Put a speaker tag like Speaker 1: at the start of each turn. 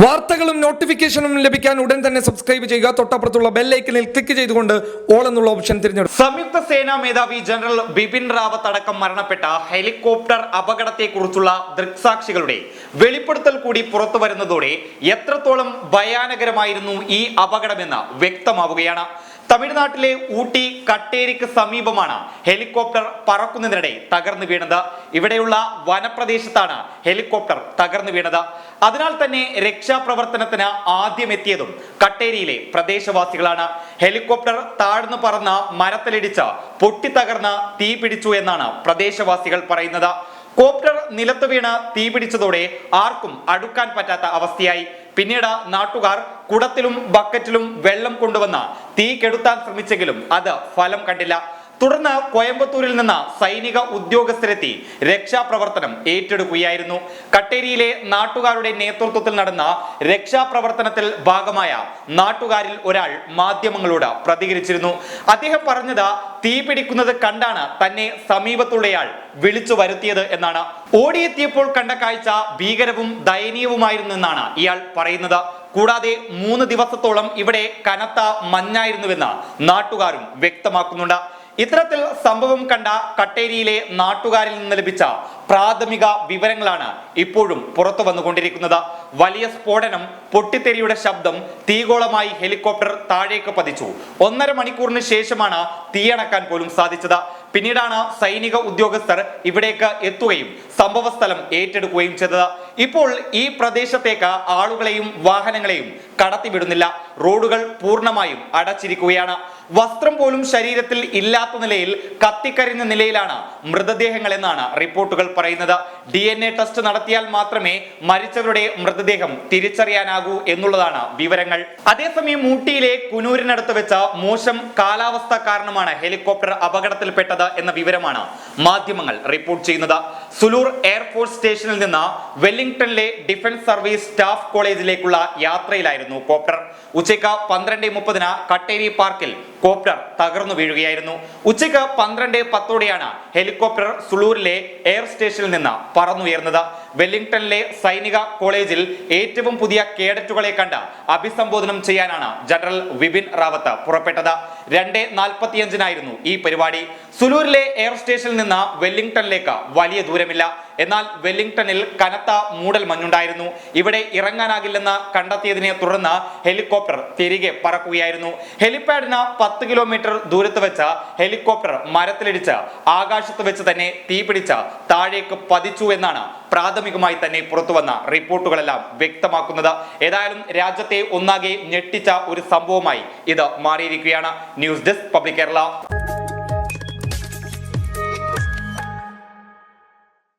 Speaker 1: വാർത്തകളും നോട്ടിഫിക്കേഷനും ലഭിക്കാൻ ഉടൻ തന്നെ സബ്സ്ക്രൈബ് ചെയ്യുക. തൊട്ടപ്പുറത്തുള്ള ബെല്ലൈക്കനിൽ ക്ലിക്ക് ചെയ്തുകൊണ്ട് ഓൾ എന്നുള്ള ഓപ്ഷൻ തിരഞ്ഞെടുക്കും
Speaker 2: സംയുക്ത സേനാ മേധാവി ജനറൽ ബിപിൻ റാവത്ത് അടക്കം മരണപ്പെട്ട ഹെലികോപ്റ്റർ അപകടത്തെക്കുറിച്ചുള്ള ദൃക്സാക്ഷികളുടെ വെളിപ്പെടുത്തൽ കൂടി പുറത്തു വരുന്നതോടെ എത്രത്തോളം ഭയാനകരമായിരുന്നു ഈ അപകടമെന്ന് വ്യക്തമാവുകയാണ്. തമിഴ്നാട്ടിലെ ഊട്ടി കട്ടേരിക്ക് സമീപമാണ് ഹെലികോപ്റ്റർ പറക്കുന്നതിനിടെ തകർന്നു വീണത്. ഇവിടെയുള്ള വനപ്രദേശത്താണ് ഹെലികോപ്റ്റർ തകർന്നു വീണത്. അതിനാൽ തന്നെ രക്ഷാപ്രവർത്തനത്തിന് ആദ്യം എത്തിയതും കട്ടേരിയിലെ പ്രദേശവാസികളാണ്. ഹെലികോപ്റ്റർ താഴ്ന്നു പറന്ന മരത്തിലിടിച്ച് പൊട്ടിത്തകർന്ന് തീ പിടിച്ചു എന്നാണ് പ്രദേശവാസികൾ പറയുന്നത്. കോപ്റ്റർ നിലത്തു വീണ് തീ പിടിച്ചതോടെ ആർക്കും അടുക്കാൻ പറ്റാത്ത അവസ്ഥയായി. പിന്നീട് നാട്ടുകാർ കുടത്തിലും ബക്കറ്റിലും വെള്ളം കൊണ്ടുവന്ന് തീ കെടുത്താൻ ശ്രമിച്ചെങ്കിലും അത് ഫലം കണ്ടില്ല. തുടർന്ന് കോയമ്പത്തൂരിൽ നിന്ന് സൈനിക ഉദ്യോഗസ്ഥരെത്തി രക്ഷാപ്രവർത്തനം ഏറ്റെടുക്കുകയായിരുന്നു. കട്ടേരിയിലെ നാട്ടുകാരുടെ നേതൃത്വത്തിൽ നടന്ന രക്ഷാപ്രവർത്തനത്തിൽ ഭാഗമായ നാട്ടുകാരിൽ ഒരാൾ മാധ്യമങ്ങളോട് പ്രതികരിച്ചിരുന്നു. അദ്ദേഹം പറഞ്ഞത് തീ പിടിക്കുന്നത് കണ്ടാണ് തന്നെ സമീപത്തുള്ളയാൾ വിളിച്ചു വരുത്തിയത് എന്നാണ്. ഓടിയെത്തിയപ്പോൾ കണ്ട കാഴ്ച ഭീകരവും ദയനീയവുമായിരുന്നു എന്നാണ് ഇയാൾ പറയുന്നത്. കൂടാതെ മൂന്ന് ദിവസത്തോളം ഇവിടെ കനത്ത മഞ്ഞായിരുന്നുവെന്ന് നാട്ടുകാരും വ്യക്തമാക്കുന്നുണ്ട്. ഇത്തരത്തിൽ സംഭവം കണ്ട കട്ടേരിയിലെ നാട്ടുകാരിൽ നിന്ന് ലഭിച്ച പ്രാഥമിക വിവരങ്ങളാണ് ഇപ്പോഴും പുറത്തു വന്നുകൊണ്ടിരിക്കുന്നത്. വലിയ സ്ഫോടനം പൊട്ടിത്തെറിയുടെ ശബ്ദം തീഗോളമായി ഹെലികോപ്റ്റർ താഴേക്ക് പതിച്ചു. ഒന്നര മണിക്കൂറിന് ശേഷമാണ് തീയണക്കാൻ പോലും സാധിച്ചത്. പിന്നീടാണ് സൈനിക ഉദ്യോഗസ്ഥർ ഇവിടേക്ക് എത്തുകയും സംഭവസ്ഥലം ഏറ്റെടുക്കുകയും ചെയ്തത്. ഇപ്പോൾ ഈ പ്രദേശത്തേക്ക് ആളുകളെയും വാഹനങ്ങളെയും കടത്തിവിടുന്നില്ല. റോഡുകൾ പൂർണമായും അടച്ചിരിക്കുകയാണ്. വസ്ത്രം പോലും ശരീരത്തിൽ ഇല്ലാത്ത നിലയിൽ കത്തിക്കരിഞ്ഞ നിലയിലാണ് മൃതദേഹങ്ങൾ എന്നാണ് റിപ്പോർട്ടുകൾ പറയുന്നത്. ഡി ടെസ്റ്റ് നടത്തിയാൽ മാത്രമേ മരിച്ചവരുടെ മൃതദേഹം തിരിച്ചറിയാനാകൂ എന്നുള്ളതാണ് വിവരങ്ങൾ. അതേസമയം ഊട്ടിയിലെ കുനൂരിനടുത്ത് വെച്ച മോശം കാലാവസ്ഥ കാരണമാണ് ഹെലികോപ്റ്റർ അപകടത്തിൽപ്പെട്ടത് എന്ന വിവരമാണ് മാധ്യമങ്ങൾ റിപ്പോർട്ട് ചെയ്യുന്നത്. സുലൂർ എയർഫോഴ്സ് സ്റ്റേഷനിൽ നിന്ന് വെല്ലിംഗ്ടണിലെ ഡിഫൻസ് സർവീസ് സ്റ്റാഫ് കോളേജിലേക്കുള്ള യാത്രയിലായിരുന്നു കോപ്റ്റർ. ഉച്ചയ്ക്ക് പന്ത്രണ്ട് മുപ്പതിന് കട്ടേരി പാർക്കിൽ കോപ്റ്റർ തകർന്നു വീഴുകയായിരുന്നു. ഉച്ചയ്ക്ക് പന്ത്രണ്ട് പത്തോടെയാണ് ഹെലികോപ്റ്റർ സുളൂരിലെ എയർ സ്റ്റേഷനിൽ നിന്ന് പറന്നുയർന്നത്. വെല്ലിംഗ്ടണിലെ സൈനിക കോളേജിൽ ഏറ്റവും പുതിയ കേഡറ്റുകളെ കണ്ട് അഭിസംബോധനം ചെയ്യാനാണ് ജനറൽ വിപിൻ റാവത്ത് പുറപ്പെട്ടത്. രണ്ട് നാൽപ്പത്തിയഞ്ചിനായിരുന്നു ഈ പരിപാടി. സുലൂരിലെ എയർ സ്റ്റേഷനിൽ നിന്ന് വെല്ലിംഗ്ടണിലേക്ക് വലിയ ദൂരമില്ല. എന്നാൽ വെല്ലിംഗ്ടണിൽ കനത്ത മൂടൽ മഞ്ഞുണ്ടായിരുന്നു. ഇവിടെ ഇറങ്ങാനാകില്ലെന്ന് കണ്ടെത്തിയതിനെ തുടർന്ന് ഹെലികോപ്റ്റർ തിരികെ പറക്കുകയായിരുന്നു. ഹെലിപാഡിന് പത്ത് കിലോമീറ്റർ ദൂരത്ത് വെച്ച ഹെലികോപ്റ്റർ മരത്തിലിടിച്ച് ആകാശത്ത് വെച്ച് തന്നെ തീപിടിച്ച് താഴേക്ക് പതിച്ചു എന്നാണ് പ്രാഥമികമായി തന്നെ പുറത്തുവന്ന റിപ്പോർട്ടുകളെല്ലാം വ്യക്തമാക്കുന്നത്. ഏതായാലും രാജ്യത്തെ ഒന്നാകെ ഞെട്ടിച്ച ഒരു സംഭവമായി ഇത് മാറിയിരിക്കുകയാണ്. News desk public Kerala.